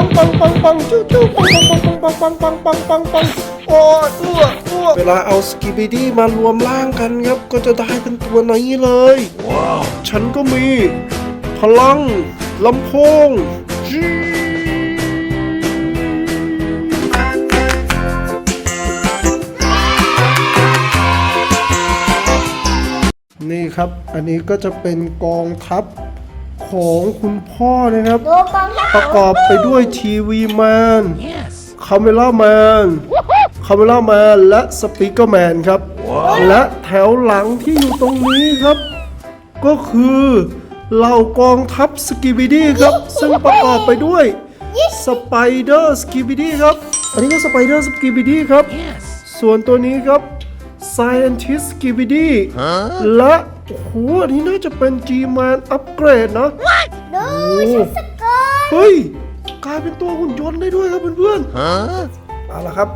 ปังปังปังปังจู้จู้ปังปังปังปังปังปังปังปังโอ้ยอ้วกอ้วกเวลาเอาสกิบิดี้มารวมร่างกันครับ ก็จะได้เป็นตัวนี้เลย ว้าว ฉันก็มี พลังลำโพงนี่ครับ อันนี้ก็จะเป็นกองทัพ ของคุณพ่อนะครับดูกองทัพประกอบไปด้วยทีวีแมนคาเมล่าแมนคาเมล่าแมนและสปีกเกอร์แมนครับ และแถวหลังที่อยู่ตรงนี้ครับ ก็คือเหล่ากองทัพสกิบิดี้ครับ ซึ่งประกอบไปด้วยสไปเดอร์สกิบิดี้ครับ อันนี้ก็สไปเดอร์สกิบิดี้ครับ ส่วนตัวนี้ครับ Scientist s k i b i d y และ โอ้โหอันนี้น่าจะเป็น G-Man อัปเกรดนะ ดูชุดสเกิร์ตเฮ้ย กลายเป็นตัวหุ่นยนต์ได้ด้วยครับเพื่อนๆเอาละครับ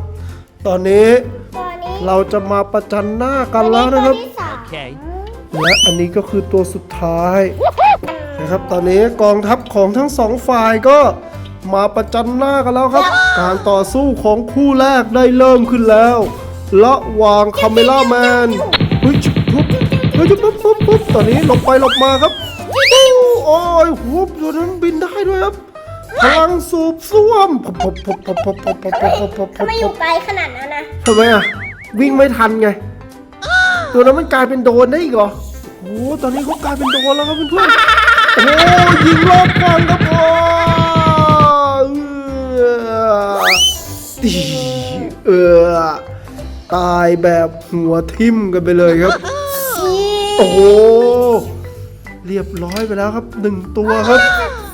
ตอนนี้ตอนนี้เราจะมาประจันหน้ากันแล้วนะครับตัวที่สามและอันนี้ก็คือตัวสุดท้ายนะครับ ตอนนี้กองทัพของทั้งสองฝ่ายก็มาประจันหน้ากันแล้วครับ การต่อสู้ของคู่แรกได้เริ่มขึ้นแล้ว ระหว่างคาเมล่าแมนเฮ้ยชุบปุ๊บเฮ้ยปุ๊บปุ๊บปุ๊บตอนนี้หลบไปหลบมาครับโอ้ยหูบตัวนั้นบินได้ด้วยครับพลังสูบซ่วมพบพบพบพบพบพบพบพบพบทำไมอยู่ไกลขนาดนั้นนะทำไมอะวิ่งไม่ทันไง ตัวนั้นมันกลายเป็นโดนได้อีกเหรอโอ้โหตอนนี้เขากลายเป็นโดนแล้วครับเพื่อนโอ้โหยิงรอบก่อนครับโอ้เออตีเออตายแบบหัวทิ่มกันไปเลยครับ โอ้โหเรียบร้อยไปแล้วครับหนึ่งตัวครับ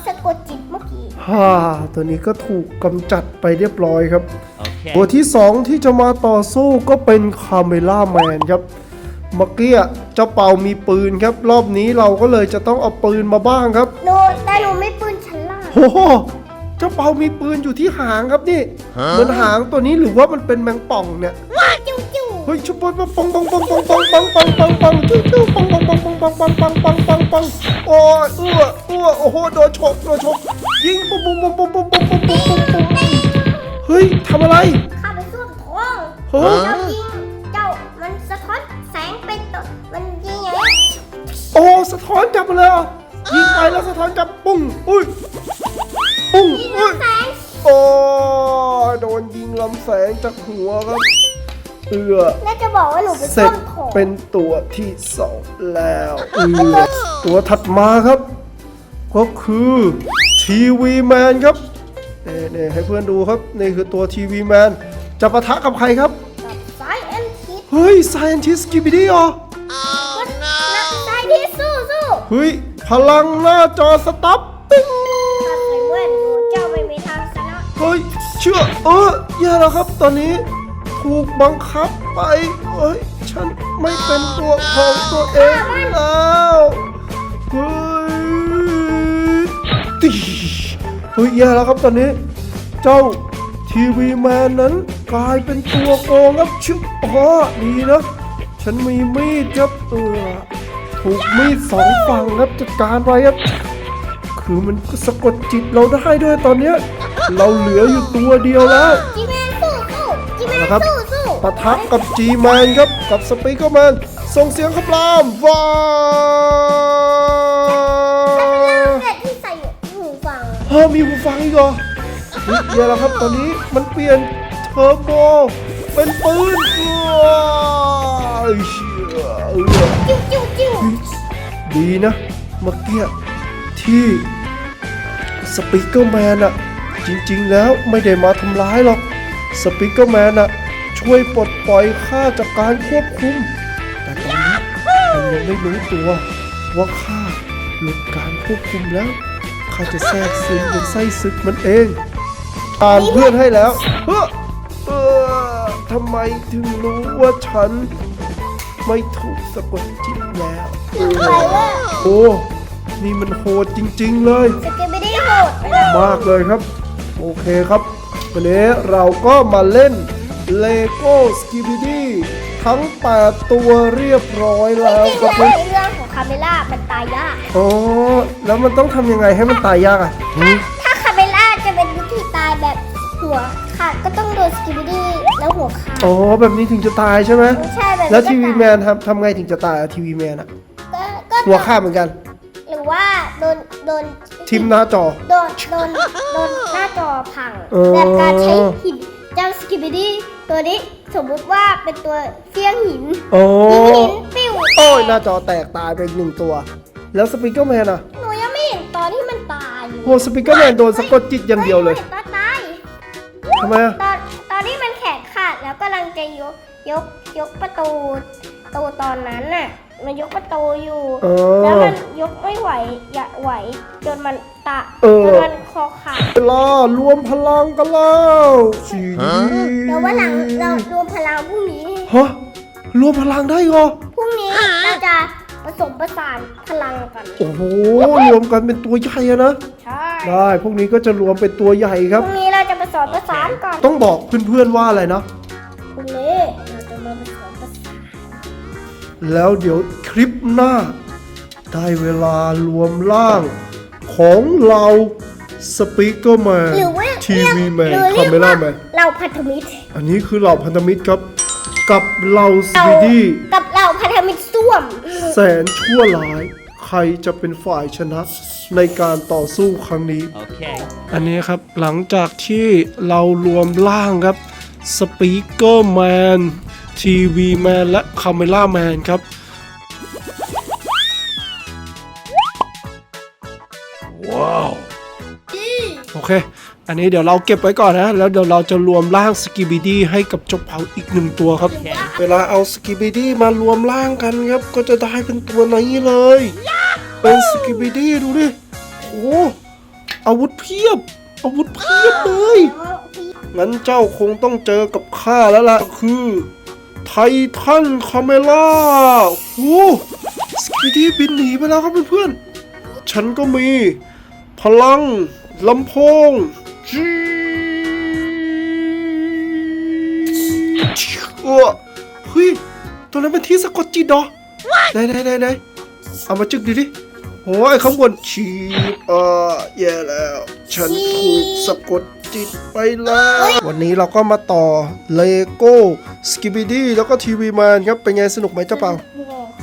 สะกดจิตเมื่อกี้ฮ่าตัวนี้ก็ถูกกำจัดไปเรียบร้อยครับ Okay. ตัวที่สองที่จะมาต่อสู้ก็เป็นคาเมล่าแมนครับเมื่อกี้เจ้าเป่ามีปืนครับ รอบนี้เราก็เลยจะต้องเอาปืนมาบ้างครับหนูแต่หนูไม่ปืนฉลาดโอ้โหเจ้าเป่ามีปืนอยู่ที่หางครับนี่เหมือนหางตัวนี้หรือว่ามันเป็นแมงป่องเนี่ยจิ้วจิ้วเฮ้ยชุบปองปองปองปองปองปองปองปองปองปองจิ้จิ้ปองปองปองปองปองปองปองปองปองปองโอ้ยเอื้อเอื้อโอ้โหโดนฉกโดนฉกยิงปุ๊บปุ๊บปุ๊บปุ๊บปุ๊บปุ๊บปุ๊บปุ๊บปุ๊บเฮ้ยทำอะไรข้าไปส้วมท้องเฮ้ยเจ้ายิงเจ้ามันสะท้อนแสงเป็นตัวมันยิงอย่างโอ้สะท้อนกลับมาเลยยิงไปแล้วสะท้อนกลับปุ้งอุ้ยปุ้งอุ้ยโอ้โดนยิงลำแสงจากหัวครับ เอือแล้วจะบอกว่าหนูไปเสร็ส้วจมท้องเป็นตัวที่สองแล้วเอือตัวถัดมาครับ ก็คือทีวีแมนครับเน่เน่ให้เพื่อนดูครับนี่คือตัวทีวีแมนจะปะทะกับใครครับ กับสายเอ็นทีเฮ้ย Scientist g i b i d y เหรอก็นักสายที่สู้สู้เฮ้ย พลังหน้าจอสต็อปปิ้งข้าใส่แว่นหนูเจ้าไม่มีทางชนะเฮ้ยเชื่อเออแย่แล้วครับตอนนี้ ถูกบังคับไปเฮ้ยฉันไม่เป็นตัวของตัวเองแล้วเฮ้ยตีเฮ้ยแย่แล้วครับตอนนี้ เจ้าทีวีแมนนั้นกลายเป็นตัวโกงครับชึบอ๋อดีนะฉันมีมีดครับเออถูกมีดสองฝั่งครับจัดการไปครับคือมันก็สะกดจิตเราได้ด้วยตอนเนี้ย เราเหลืออยู่ตัวเดียวแล้ว นสู้สู้จีแมนนะครับสู้สู้ปะทะกับ G Man ครับกับสปีกเกอร์แมนส่งเสียงคำรามว้าเด็กที่ใส่หูฟังเฮ้ยมีหูฟังอีกเหรอเฮ้ยเดี๋ยวแล้วครับตอนนี้มันเปลี่ยนเทอร์โบเป็นปืนว้าวเชี่ยเออจิ้วจิ้วจิ้วดีนะเมื่อกี้ที่สปีกเกอร์แมนอะจริงๆแล้วไม่ได้มาทำร้ายหรอก สปีกเกอร์แมนอะช่วยปลดปล่อยข้าจากการควบคุม แต่ตอนนี้มันยังไม่รู้ตัว ว่าข้าหลุดการควบคุมแล้วข้าจะแทรกซึมเป็นไส้ศึกมันเองอ่านเพื่อนให้แล้วเฮ้อเออทำไมถึงรู้ว่าฉัน ไม่ถูกสะกดจิตแล้วเออไปว่าโอ้นี่มันโหดจริง ๆ เลยสเกไม่ได้โหดไปแล้วมากเลยครับ โอเคครับ วันนี้เราก็มาเล่น Lego s k i b i d y ทั้ง 8 ตัวเรียบร้อยแล้วจริงครับๆแล้วในเรื่องของคาเมล่ามันตายยากอ๋อแล้วมันต้องทำยังไงให้มันตายยากอะหืมถ้าคาเมล่าจะเป็นวิธีหัวขาดก็ต้องโดนสกิบิดี้แล้วหัวขาดอ๋อแบบนี้ถึงจะตายใช่ไหมใช่แบบนี้แล้วทีวีก็ตายแมนทำทำไงถึงจะตายอะทีวีแมนอะก็ก็หัวขาดเหมือนกัน หรือว่าโดนโดน ทิมหน้าจอ โดนโดนโดนหน้าจอพังเออ แบบการใช้หินเจ้าสกิบิดี้ตัวนี้สมมุติว่าเป็นตัวเฟี้ยงหินโอ้หินปิ้วโอ้ยหน้าจอแตกตายไปอีกหนึ่งตัว แล้วสปิเกอร์แมนอะหนูยังไม่เห็นตอนที่มันตายโหสปิเกอร์แมนโดนสะกดจิตอย่างเดียวเลยฮ้หนูห็นตอนตายทำไมอะตอนตอนที่มันแขนขาดแล้วกำลังจะยกยกยกประตูประตูตอนนั้นน่ะ มันยกประตูอยู่ เอแล้วอมันยกไม่ไหว อย่าไหว จนมันตะเออ จนมันคอขาดเวลารวมพลังกันแล้วสีแล้ววันหลังเรารวมพลังพรุ่งนี้ฮะรวมพลังได้เหรอ พรุ่งนี้เราจะผสมประสานพลังกัน โอ้โห รวมกันเป็นตัวใหญ่อะนะ ใช่ได้พวกนี้ก็จะรวมเป็นตัวใหญ่คพรับ รุ่งนี้เราจะผสมประสานกันต้องบอกเพื่อนๆว่าอะไรนะ แล้วเดี๋ยวคลิปหน้า ได้เวลารวมร่าง ของเราสปีกเกอร์แมนหรือว่าทีวีแมนหรือคาเรียกเมล่าว่าแมนเราพันธมิตร อันนี้คือเหล่าพันธมิตรครับ กับเราสเราปีดี้กับเราพันธมิตรส้วม แสนชั่วร้าย ใครจะเป็นฝ่ายชนะในการต่อสู้ครั้งนี้ Okay. อันนี้ครับหลังจากที่เรารวมร่างครับสปีกเกอร์แมน ทีวีแมนและคาเมล่าแมนครับว้าวโอเค อันนี้เดี๋ยวเราเก็บไว้ก่อนนะ แล้วเดี๋ยวเราจะรวมร่างสกิบิดี้ให้กับจ้าเผาอีกหนึ่งตัวครับ เวลาเอาสกิบิดี้มารวมร่างกันครับ ก็จะได้เป็นตัวนี้เลย เป็นสกิบิดี้ดูดิโอ้อาวุธเพียบ อาวุธเพียบเลยงั้นเจ้าคงต้องเจอกับข้าแล้วล่ะคือ ไททันคาเมล่าโอ้สกิบิดี้บินหนีไปแล้วครับเพื่อนๆ ฉันก็มี พลังลำโพงจีเออเฮ้ยตัวนั้นเป็นที่สะกดจิตเหรอไหนไหนไหนไหนเอามาจึกดูดิโอ้ยข้างบนชีบเออแย่แล้ว ฉันถูกสะกด จิตไปแล้ว วันนี้เราก็มาต่อเลโก้สกิบิดี้แล้วก็ทีวีแมนครับ เป็นไงสนุกไหมเจ้าเปา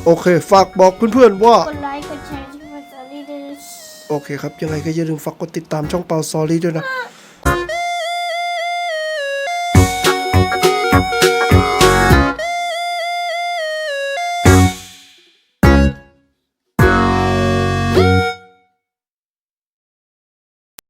โอเค ฝากบอกเพื่อนๆว่า กดไลค์ กดแชร์ช่องภาษาลีเดอร์โอเคครับ ยังไงก็อย่าลืมฝากกดติดตามช่องเปาซอรี่ด้วยนะ